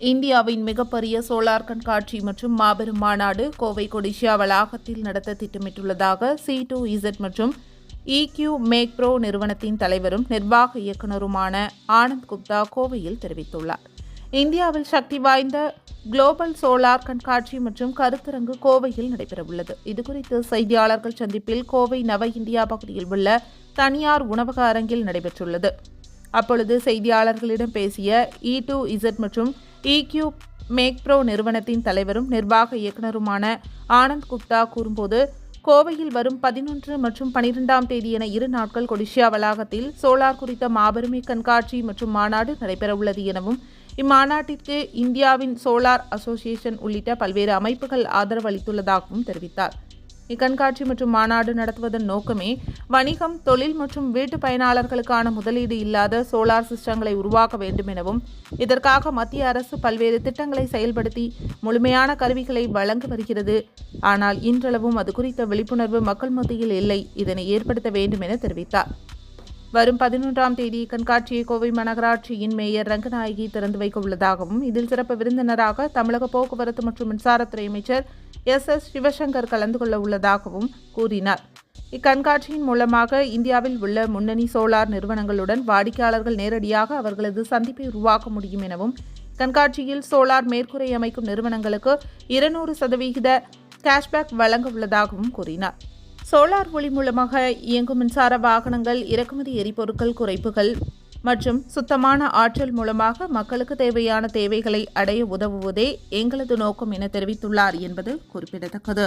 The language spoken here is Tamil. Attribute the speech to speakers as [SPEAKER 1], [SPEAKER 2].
[SPEAKER 1] இந்தியாவின் மிகப்பெரிய சோலார் கண்காட்சி மற்றும் மாபெரும் மாநாடு கோவை கொடிஷியா வளாகத்தில் நடத்த திட்டமிட்டுள்ளதாக சி டூ இசட் மற்றும் இக்யூ மேக் ப்ரோ நிறுவனத்தின் தலைவரும் நிர்வாக இயக்குநருமான ஆனந்த் குப்தா கோவையில் தெரிவித்துள்ளார். இந்தியாவில் சக்தி வாய்ந்த குளோபல் சோலார் கண்காட்சி மற்றும் கருத்தரங்கு கோவையில் நடைபெறவுள்ளது. இதுகுறித்து செய்தியாளர்கள் சந்திப்பில் கோவை நவ இந்தியா பகுதியில் உள்ள தனியார் உணவக அரங்கில் நடைபெற்றுள்ளது. அப்பொழுது செய்தியாளர்களிடம் பேசிய இ டூ இசட் மற்றும் இக்யூ மேக் ப்ரோ நிறுவனத்தின் தலைவரும் நிர்வாக இயக்குநருமான ஆனந்த் குப்தா கூறும்போது கோவையில் வரும் பதினொன்று மற்றும் பனிரெண்டாம் தேதி என இரு நாட்கள் கொடிஷியா வளாகத்தில் சோலார் குறித்த மாபெருமை கண்காட்சி மற்றும் மாநாடு நடைபெறவுள்ளது எனவும் இம்மாநாட்டிற்கு இந்தியாவின் சோலார் அசோசியேஷன் உள்ளிட்ட பல்வேறு அமைப்புகள் ஆதரவு அளித்துள்ளதாகவும் தெரிவித்தார். இக்கண்காட்சி மற்றும் மாநாடு நடத்துவதன் நோக்கமே வணிகம் தொழில் மற்றும் வீட்டு பயனாளர்களுக்கான முதலீடு இல்லாத சோலார் சிஸ்டங்களை உருவாக்க வேண்டும் எனவும் இதற்காக மத்திய அரசு பல்வேறு திட்டங்களை செயல்படுத்தி முழுமையான கருவிகளை வழங்கி வருகிறது. ஆனால் இன்றளவும் அது குறித்த விழிப்புணர்வு மக்கள் மத்தியில் இல்லை. இதனை ஏற்படுத்த வேண்டும் என தெரிவித்தார். வரும் பதினொன்றாம் தேதி கண்காட்சியை கோவை மாநகராட்சியின் மேயர் ரங்கநாயகி திறந்து வைக்க உள்ளதாகவும் இதில் சிறப்பு விருந்தினராக தமிழக போக்குவரத்து மற்றும் மின்சாரத்துறை அமைச்சர் எஸ் எஸ் சிவசங்கர் கலந்து கொள்ள உள்ளதாகவும் கூறினார். இக்கண்காட்சியின் மூலமாக இந்தியாவில் உள்ள முன்னணி சோலார் நிறுவனங்களுடன் வாடிக்கையாளர்கள் நேரடியாக அவர்களது சந்திப்பை உருவாக்க முடியும் எனவும் கண்காட்சியில் சோலார் மேற்கூரை அமைக்கும் நிறுவனங்களுக்கு இருநூறு சதவிகித கேஷ்பேக் வழங்க உள்ளதாகவும் கூறினார். சோலார் ஒளி மூலமாக இயங்கும் மின்சார வாகனங்கள் இறக்குமதி எரிபொருட்கள் குறைப்புகள் மற்றும் சுத்தமான ஆற்றல் மூலமாக மக்களுக்கு தேவையான தேவைகளை அடைய உதவுவதே எங்களது நோக்கம் என தெரிவித்துள்ளார் என்பது குறிப்பிடத்தக்கது.